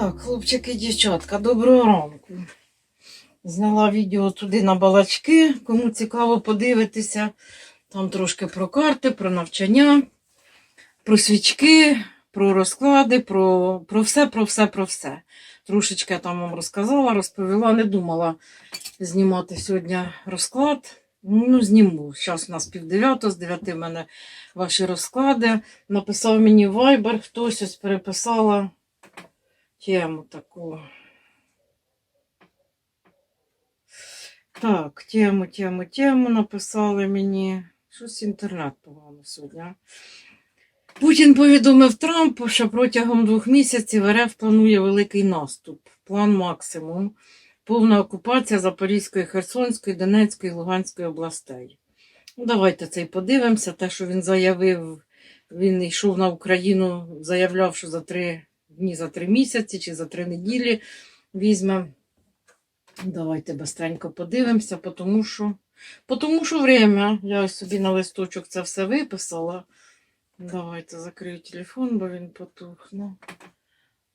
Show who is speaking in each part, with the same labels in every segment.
Speaker 1: Так, хлопчики і дівчатка, доброго ранку. Зняла відео туди на балачки. Кому цікаво подивитися. Там трошки про карти, про навчання, про свічки, про розклади, про, про все, про все, про все. Трошечки я там вам розказала, розповіла, не думала знімати сьогодні розклад. Ну, зніму. Зараз у нас пів дев'ятого, з дев'яти в мене ваші розклади. Написав мені Viber, хтось ось переписала тему таку. Так, тему, тему, тему написали мені. Щось інтернет погано сьогодні. Путін повідомив Трампу, що протягом двох місяців РФ планує великий наступ. План максимум. Повна окупація Запорізької, Херсонської, Донецької, Луганської областей. Ну, давайте це і подивимося. Те, що він заявив, він йшов на Україну, заявляв, що за три дні, за три місяці чи за три неділі візьме. Давайте быстренько подивимося, тому що, тому що время. Я ось собі на листочок це все виписала. Давайте закрию телефон, бо він потухне.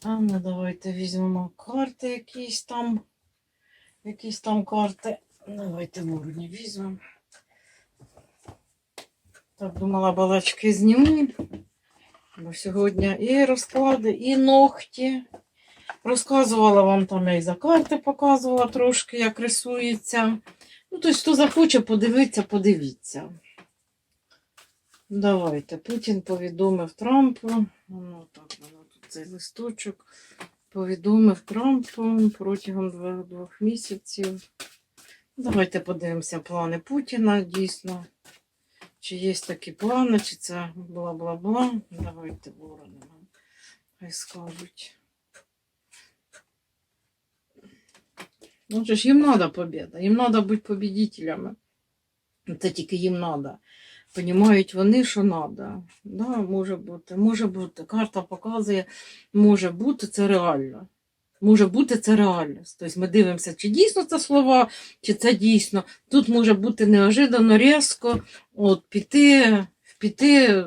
Speaker 1: А ну давайте візьмемо карти якісь там. Якісь там карти. Давайте ворні візьмемо. Так, думала, балачки зніму. Бо сьогодні і розклади, і ногті. Розказувала вам там, я і за карти показувала трошки, як рисується. Ну, тобто, хто захоче подивитися, подивіться. Давайте. Путін повідомив Трампу. Ну, так, воно тут цей листочок. Повідомив Трампу протягом двох, двох місяців. Давайте подивимося плани Путіна дійсно. Чи є такі плани, чи це бла-бла-бла. Давайте ворони нам скажуть. Ну, же ж їм треба побіда, їм треба бути побідителями. Це тільки їм треба. Понімають вони, що треба. Да, може бути, може бути. Карта показує, може бути, це реально. Може бути це реальність. Тобто ми дивимося, чи дійсно це слова, чи це дійсно. Тут може бути неожиданно різко, от піти, піти,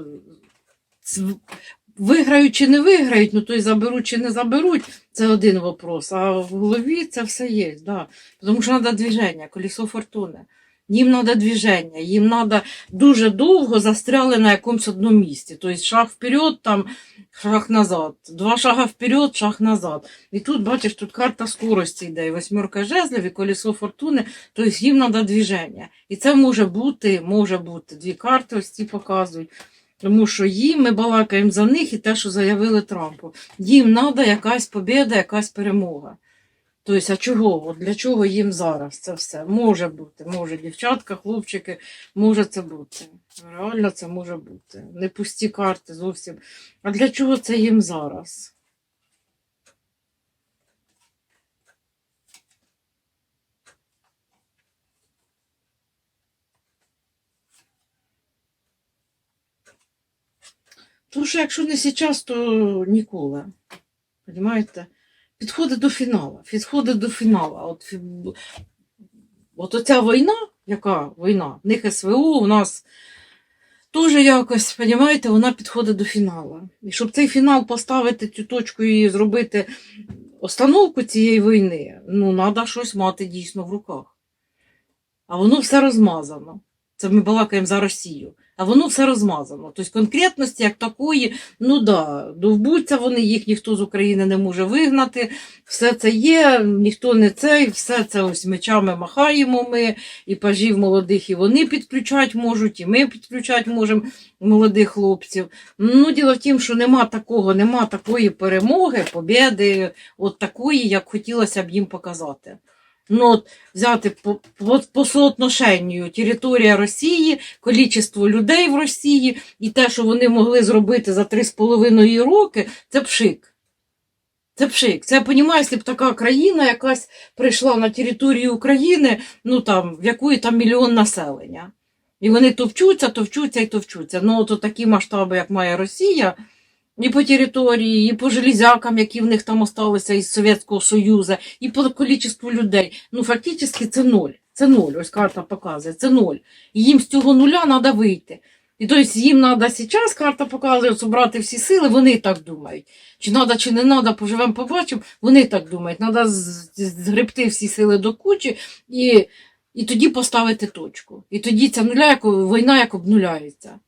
Speaker 1: виграють чи не виграють, ну то й заберуть чи не заберуть, це один вопрос. А в голові це все є. Да. Тому що треба движення, колесо фортуни. Їм треба движення, їм треба дуже довго застряли на якомусь одному місці. Тобто шаг вперед, там шаг назад, два шага вперед, шаг назад. І тут, бачиш, тут карта скорості йде, восьмерка жезлів, і колесо фортуни, тобто їм треба движення. І це може бути, може бути. Дві карти ось ці показують. Тому що їм ми балакаємо за них і те, що заявили Трампу. Їм треба якась побіда, якась перемога. Тобто, а чого? От для чого їм зараз це все? Може бути, може, дівчатка, хлопчики, може це бути. Реально це може бути. Не пусті карти зовсім. А для чого це їм зараз? Тому що якщо не зараз, то ніколи. Понимаєте? Підходить до фіналу. Підходить до фіналу. От, от оця війна, яка війна, в них СВО, у нас теж якось, понимаєте, вона підходить до фіналу. І щоб цей фінал поставити цю точку і зробити остановку цієї війни, ну, треба щось мати дійсно в руках. А воно все розмазано. Це ми балакаємо за Росію. А воно все розмазано. Тобто конкретності як такої, ну да, довбуться вони, їх ніхто з України не може вигнати. Все це є, ніхто не цей, все це ось мечами махаємо ми, і пажів молодих, і вони підключати можуть, і ми підключати можемо молодих хлопців. Ну, діло в тім, що нема такого, нема такої перемоги, побєди, от такої, як хотілося б їм показати. Ну, от взяти по, по, по соотношенню територія Росії, кількість людей в Росії і те, що вони могли зробити за 3,5 роки, це пшик. Це пшик. Це я розумію, б така країна якась прийшла на територію України, ну там, в якої там мільйон населення. І вони товчуться, товчуться і товчуться. Ну, от такі масштаби, як має Росія, і по території, і по железякам, які в них там осталися із Совєтського Союзу, і по кількості людей. Ну, фактично, це ноль. Це ноль. Ось карта показує, це ноль. І їм з цього нуля треба вийти. І тобто їм треба зараз, карта показує, зібрати всі сили, вони так думають. Чи треба, чи не треба, поживемо, побачимо, вони так думають. Треба згребти всі сили до кучі і, і тоді поставити точку. І тоді ця нуля, війна як обнуляється.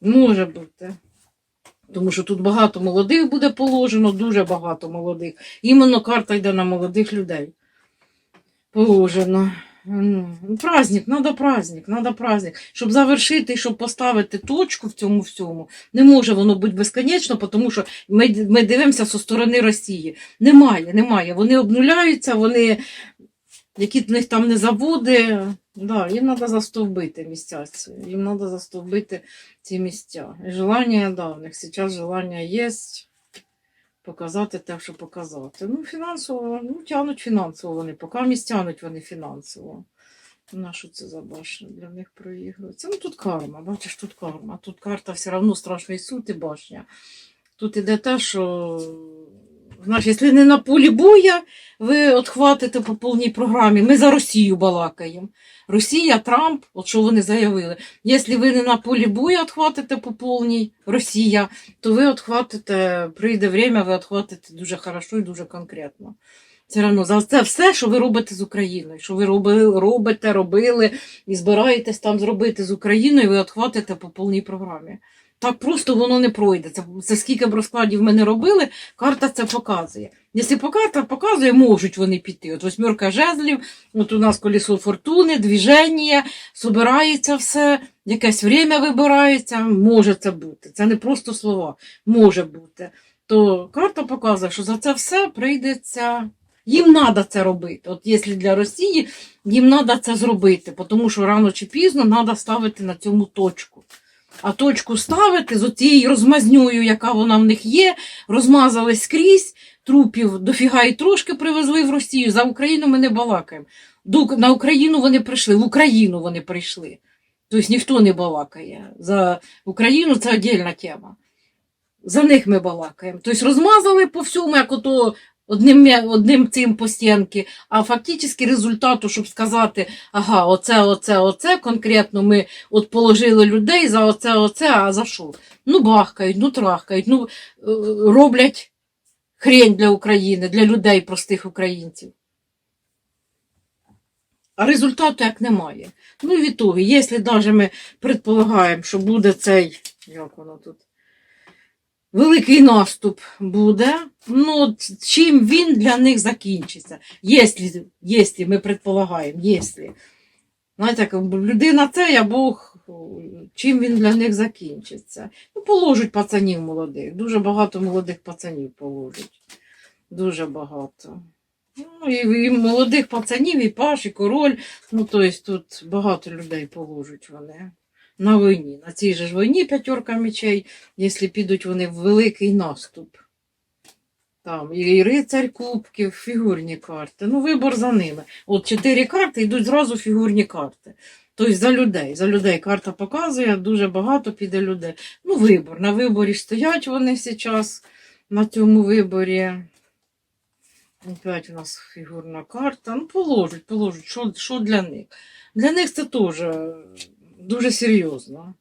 Speaker 1: Може бути. Тому що тут багато молодих буде положено, дуже багато молодих. Іменно карта йде на молодих людей. Положено. Ну, праздник, треба праздник, треба праздник. Щоб завершити, щоб поставити точку в цьому всьому, не може воно бути безконечно, тому що ми, ми дивимося зі сторони Росії. Немає, немає. Вони обнуляються, вони, які в них там не заводи, да, їм треба застовбити місця. Їм треба застовбити ці місця. І желання, да, в них зараз желання є показати те, що показати. Ну, фінансово, ну, тянуть фінансово вони, поки місць тянуть вони фінансово. На що це за башня для них проігрується? Ну тут карма, бачиш, тут карма. Тут карта все одно страшний суд і башня. Тут іде те, що, якщо не на полі боя, ви отхватите по повній програмі. Ми за Росію балакаємо. Росія, Трамп, от що вони заявили. Якщо ви не на полі боя відхватите по повній Росія, то ви отхватите, прийде время, ви отхватите дуже хорошо і дуже конкретно. Все одно за це все, що ви робите з Україною, що ви робили, робите, робили і збираєтесь там зробити з Україною, ви відхватите по повній програмі. Так просто воно не пройде. Це, це скільки б розкладів ми не робили, карта це показує. Якщо карта показує, можуть вони піти. От восьмерка жезлів, от у нас колесо фортуни, движення, собирається все, якесь время вибирається, може це бути. Це не просто слова, може бути. То карта показує, що за це все прийдеться. Їм треба це робити. От якщо для Росії, їм треба це зробити, тому що рано чи пізно треба ставити на цьому точку. А точку ставити з оцією розмазньою, яка вона в них є, розмазали скрізь, трупів дофіга і трошки привезли в Росію. За Україну ми не балакаємо. На Україну вони прийшли, в Україну вони прийшли. Тобто ніхто не балакає. За Україну це віддільна тема. За них ми балакаємо. Тобто розмазали по всьому, як ото одним, одним цим по стінки, а фактично результату, щоб сказати, ага, оце, оце, оце, конкретно ми от положили людей за оце, оце, а за що? Ну, бахкають, ну трахкають, ну е, роблять хрень для України, для людей, простих українців. А результату як немає. Ну і в ітогі, якщо навіть ми предполагаємо, що буде цей, як воно тут, великий наступ буде, ну чим він для них закінчиться? Якщо, якщо ми предполагаємо, якщо. Знаєте, людина це, а Бог, чим він для них закінчиться? Ну, положать пацанів молодих. Дуже багато молодих пацанів положать. Дуже багато. Ну, і, і молодих пацанів, і паш, і король. Ну, тобто тут багато людей положать вони на війні. На цій же ж війні п'ятерка мечей, якщо підуть вони в великий наступ. Там і, рицарь кубків, фігурні карти. Ну, вибор за ними. От чотири карти йдуть зразу фігурні карти. Тобто за людей. За людей карта показує, дуже багато піде людей. Ну, вибор. На виборі стоять вони зараз на цьому виборі. Опять у нас фігурна карта. Ну, положуть, положуть. Що, що для них? Для них це теж дуже серйозно.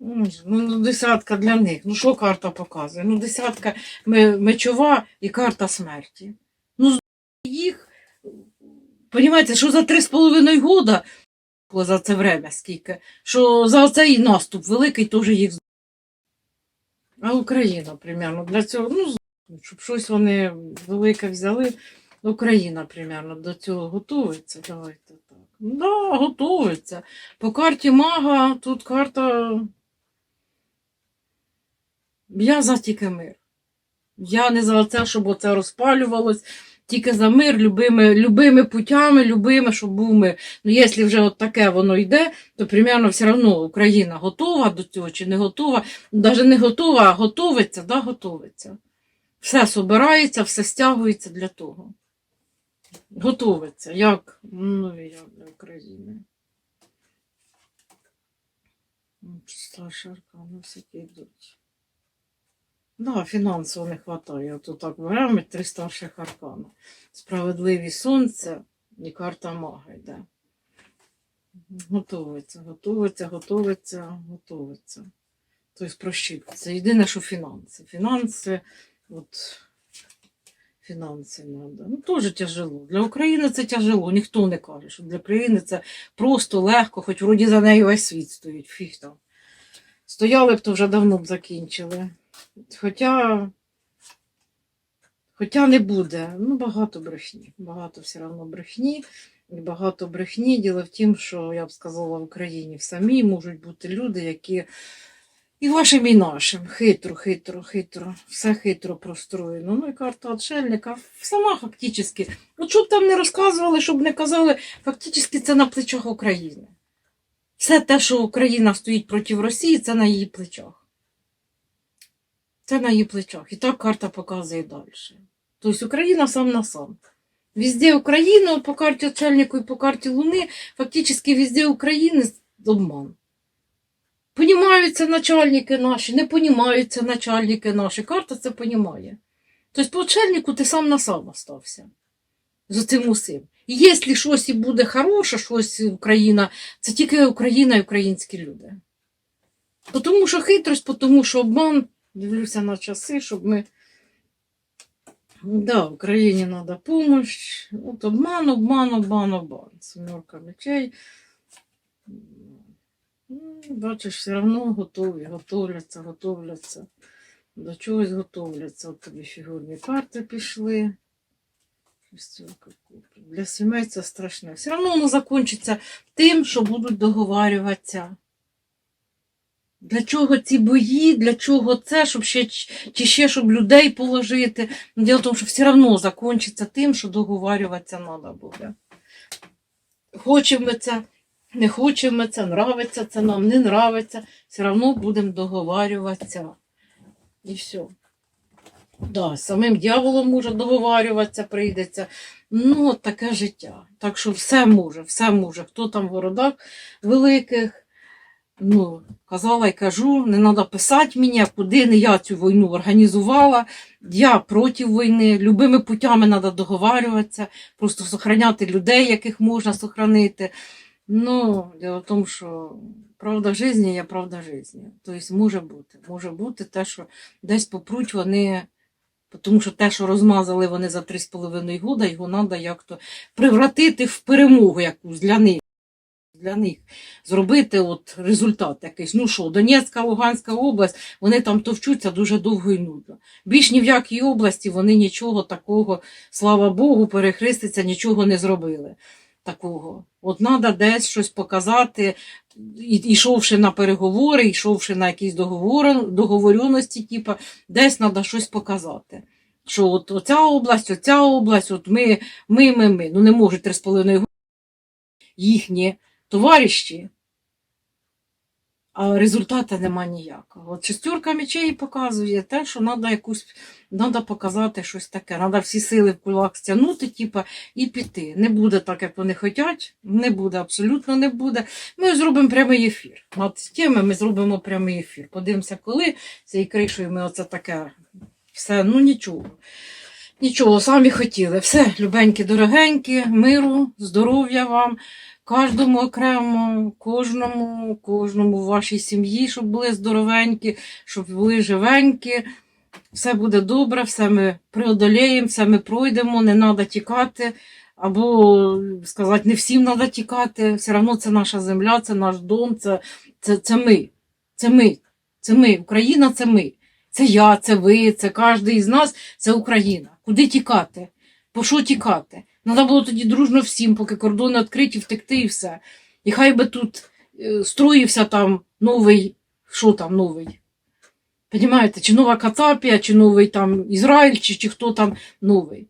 Speaker 1: Ну, ну, десятка для них. Ну, що карта показує? Ну, десятка мечова і карта смерті. Ну, їх, розумієте, що за три з половиною года, за це время скільки, що за цей наступ великий теж їх А Україна, примерно, для цього, ну, щоб щось вони велике взяли, Україна, примерно, до цього готується. Давайте. Да, готується. По карті мага тут карта. Я за тільки мир. Я не за це, щоб оце розпалювалось. Тільки за мир, любими, любими путями, любими, щоб був мир. Ну, якщо вже от таке воно йде, то примерно все одно Україна готова до цього чи не готова. Навіть не готова, а готовиться, да, готовиться. Все собирається, все стягується для того. Готовиться. Як? Ну, як для України. Старші аркани всякі йдуть. Да, фінансово не вистачає. От так беремо три старших аркани. Справедливість сонця і карта мага йде. Готовиться, готовиться, готовиться, готовиться. Тобто прощупиться. Єдине, що фінанси. Фінанси, от фінанси треба. Ну, теж тяжело. Для України це тяжело. Ніхто не каже, що для України це просто легко, хоч вроді за нею весь світ стоїть. Фіг там. Стояли б, то вже давно б закінчили. Хоча, хоча не буде. Ну, багато брехні. Багато все одно брехні. І багато брехні. Діло в тім, що я б сказала, в Україні в самій можуть бути люди, які і вашим, і нашим. Хитро, хитро, хитро, все хитро простроєно. Ну і карта отшельника сама фактично. От щоб там не розказували, щоб не казали, фактично це на плечах України. Все те, що Україна стоїть проти Росії, це на її плечах. Це на її плечах. І так карта показує далі. Тобто Україна сам на сам. Везде Україна, по карті Очельнику і по карті Луни, фактично везде України обман. Понімаються начальники наші, не понімаються начальники наші. Карта це понімає. Тобто по ти сам на сам остався з цим усім. І якщо щось буде хороше, щось Україна, це тільки Україна і українські люди. Тому що хитрость, тому що обман, дивлюся на часи, щоб ми. Да, Україні треба допомога. От обман, обман, обман, обман. Семерка мечей. Ну, Бачиш, все одно готові, готовляться, готовляться. До чогось готовляться. От тобі фігурні карти пішли. Для сімей це страшне. Все одно воно закінчиться тим, що будуть договарюватися. Для чого ці бої, для чого це, щоб ще, чи ще щоб людей положити. Діло в тому, що все одно закінчиться тим, що договарюватися треба буде. Хочемо це, не хочемо це, нравиться це нам, не нравиться, все одно будемо договарюватися. І все. Да, самим дьяволом може договарюватися, прийдеться. Ну, таке життя. Так що все може, все може. Хто там в городах великих, ну, казала і кажу, не треба писати мені, куди не я цю війну організувала. Я проти війни, любими путями треба договарюватися, просто сохраняти людей, яких можна сохранити. Ну, діло в тому, що правда життя є правда життя. Тобто може бути. Може бути те, що десь попруть вони. Тому що те, що розмазали вони за 3,5 года, його треба як-то превратити в перемогу якусь для них. Для них зробити от результат якийсь. Ну що, Донецька, Луганська область, вони там товчуться дуже довго і нудно. Більш ні в якій області вони нічого такого, слава Богу, перехреститься, нічого не зробили. Такого. От треба десь щось показати, йшовши на переговори, йшовши на якісь договори, договоренності, типу, десь треба щось показати. Що от оця область, оця область, от ми, ми, ми, ми. Ну не можуть 3,5 роки їхні товариші, а результату нема ніякого. От шестерка мечей показує те, що треба якусь, треба показати щось таке. Треба всі сили в кулак стягнути, типа, і піти. Не буде так, як вони хочуть, не буде, абсолютно не буде. Ми зробимо прямий ефір. Над теми ми зробимо прямий ефір. Подивимося, коли цією кришою ми оце таке. Все, ну нічого. Нічого, самі хотіли. Все, любенькі, дорогенькі, миру, здоров'я вам, кожному окремо, кожному, кожному в вашій сім'ї, щоб були здоровенькі, щоб були живенькі. Все буде добре, все ми преодоліємо, все ми пройдемо, не треба тікати. Або сказати, не всім треба тікати. Все одно це наша земля, це наш дом, це, це, це ми. Це ми. Це ми. Україна це ми. Це я, це ви, це кожен із нас, це Україна. Куди тікати? По що тікати? Треба було тоді дружно всім, поки кордони відкриті, втекти і все. І хай би тут е, строївся там новий, що там новий? Понімаєте, чи нова Кацапія, чи новий там Ізраїль, чи, чи хто там новий.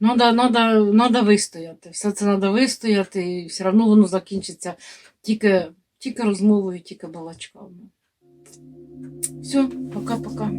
Speaker 1: Надо, надо, надо вистояти. Все це треба вистояти, і все одно воно закінчиться тільки, тільки розмовою, тільки балачками. Все, пока-пока.